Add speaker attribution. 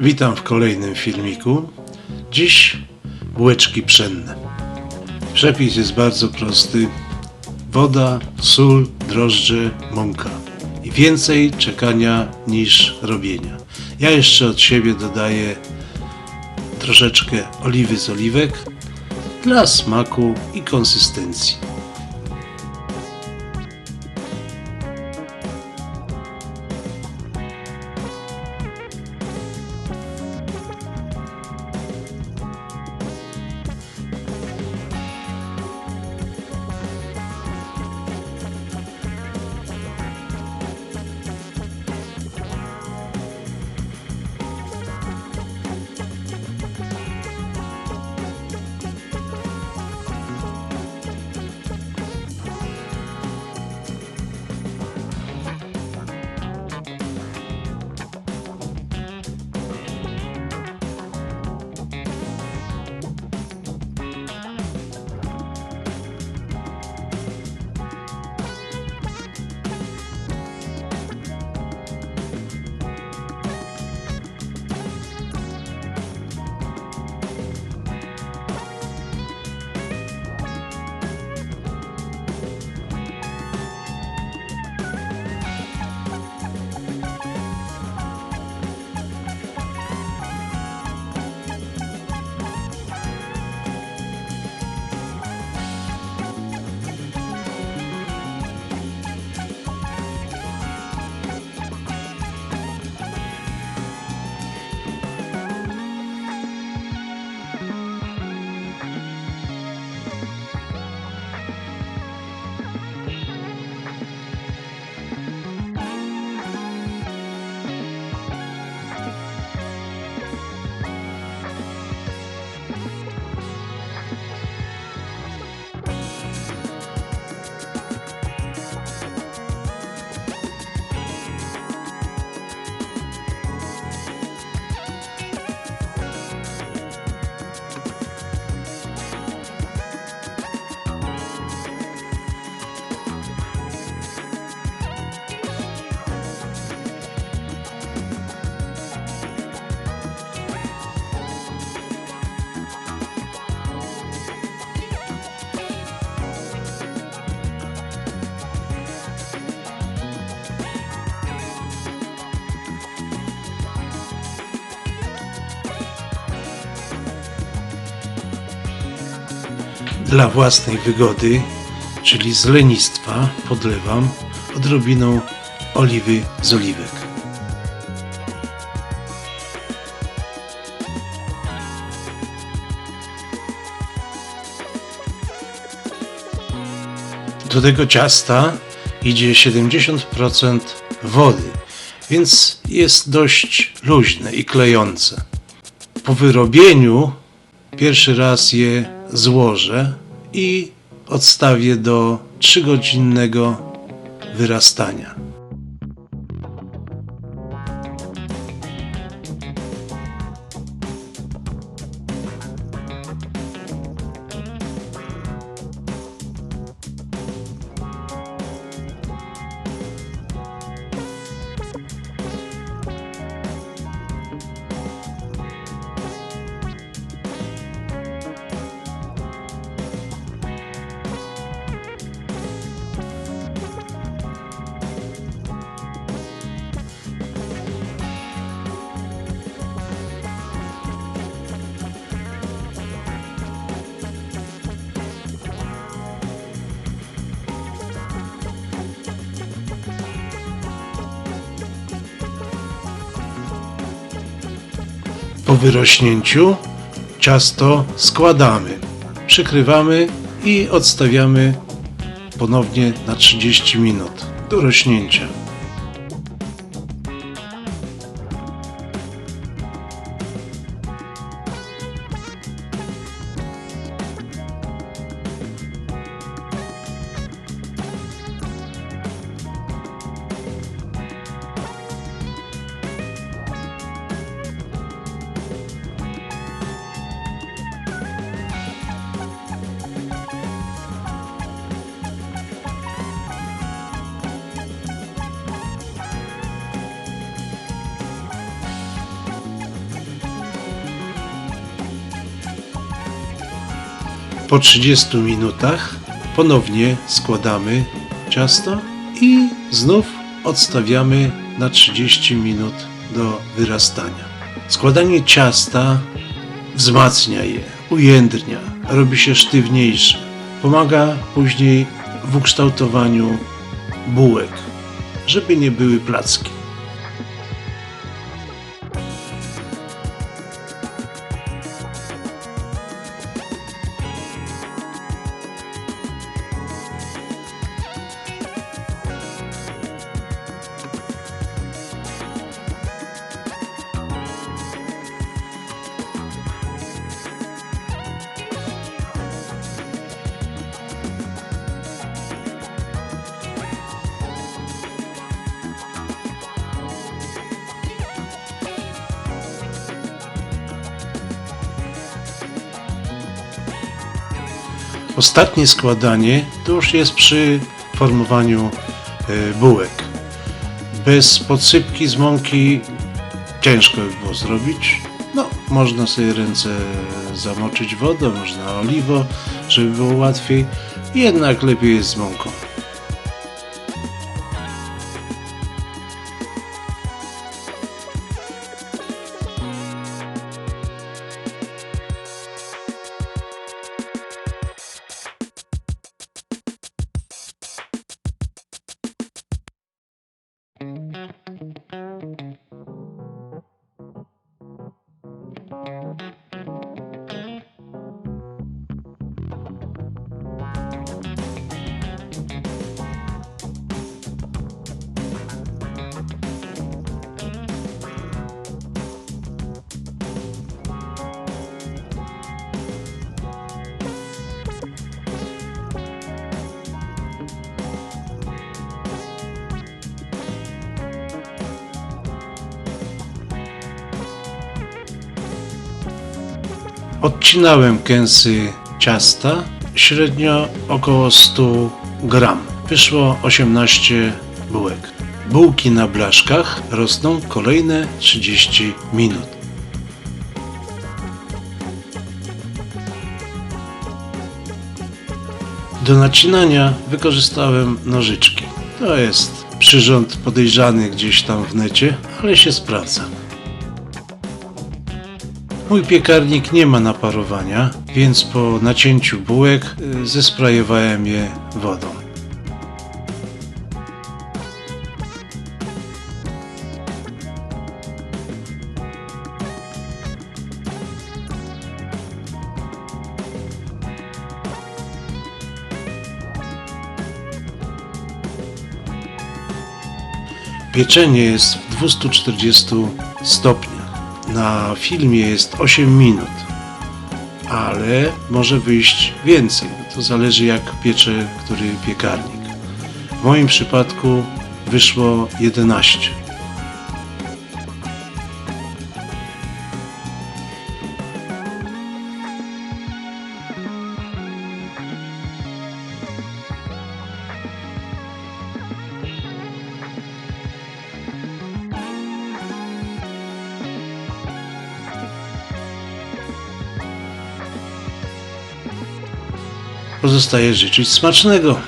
Speaker 1: Witam w kolejnym filmiku. Dziś bułeczki pszenne. Przepis jest bardzo prosty. Woda, sól, drożdże, mąka. I więcej czekania niż robienia. Ja jeszcze od siebie dodaję troszeczkę oliwy z oliwek dla smaku i konsystencji. Dla własnej wygody, czyli z lenistwa, podlewam odrobiną oliwy z oliwek. Do tego ciasta idzie 70% wody, więc jest dość luźne i klejące. Po wyrobieniu pierwszy raz je złożę i odstawię do 3-godzinnego wyrastania. Po wyrośnięciu ciasto składamy, przykrywamy i odstawiamy ponownie na 30 minut do rośnięcia. Po 30 minutach ponownie składamy ciasto i znów odstawiamy na 30 minut do wyrastania. Składanie ciasta wzmacnia je, ujędrnia, robi się sztywniejsze. Pomaga później w ukształtowaniu bułek, żeby nie były placki. Ostatnie składanie to już jest przy formowaniu e, bułek. Bez podsypki z mąki ciężko by było zrobić. No, można sobie ręce zamoczyć wodą, można oliwo, żeby było łatwiej. Jednak lepiej jest z mąką. Odcinałem kęsy ciasta, średnio około 100 gram. Wyszło 18 bułek. Bułki na blaszkach rosną kolejne 30 minut. Do nacinania wykorzystałem nożyczki. To jest przyrząd podejrzany gdzieś tam w necie, ale się sprawdza. Mój piekarnik nie ma naparowania, więc po nacięciu bułek y, zesprajowałem je wodą. Pieczenie jest w 240 stopniach. Na filmie jest 8 minut, ale może wyjść więcej. To zależy jak piecze który piekarnik. W moim przypadku wyszło 11. Pozostaje życzyć smacznego.